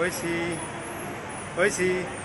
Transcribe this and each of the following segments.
美味しい。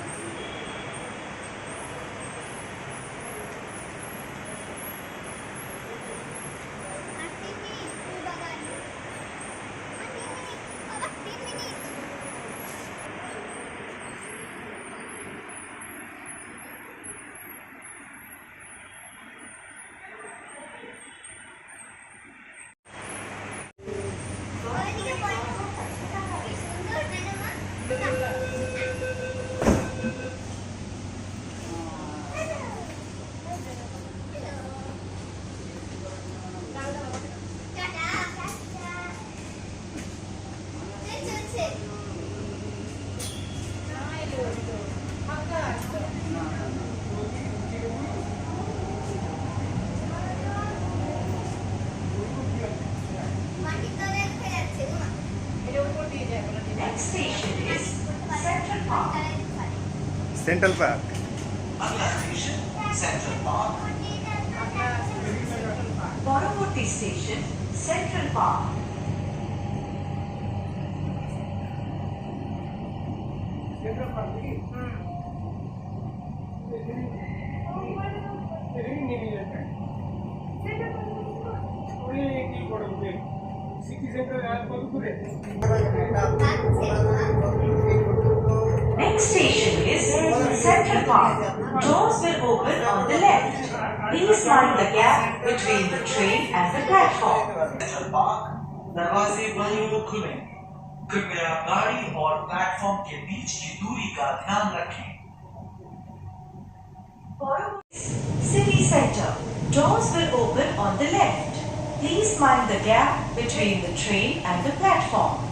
Next station is Central Park. Central Park अगला station Central Park পরবর্তী station Central Park City Centre আর কত দূরে Next station is Central Park. Doors will open on the left. Please mind the gap between the train and the platform. Central park दरवाजे वहीं वो खुले कृपया गाड़ी और प्लेटफॉर्म के बीच की दूरी का ध्यान रखें City Center. Doors will open on the left. Please mind the gap between the train and the platform.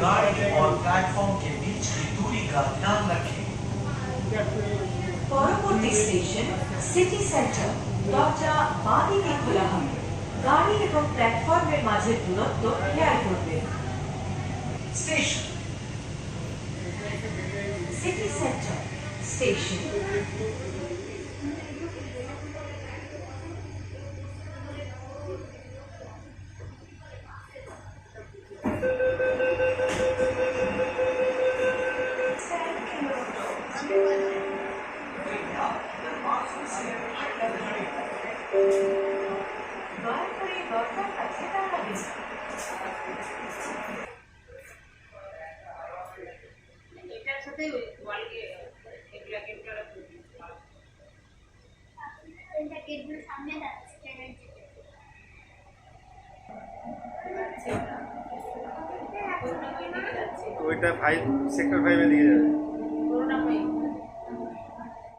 गाड़ी और प्लेटफॉर्म के बीच की दूरी का ध्यान रखें পরবর্তী স্টেশন সিটি সেন্টার দরজা বাঁ দিকে খোলা হবে গাড়ি এবং প্ল্যাটফর্মের মাঝের দূরত্ব খেয়াল করবেন स्टेशन সিটি সেন্টার স্টেশন এটার সাথে ওই ওয়ালকে এগুলা কেটে সামনে যাচ্ছে ট্রেনের দিকে ওইটা ফাইভ সেক্টর ফাইভের দিকে যাবে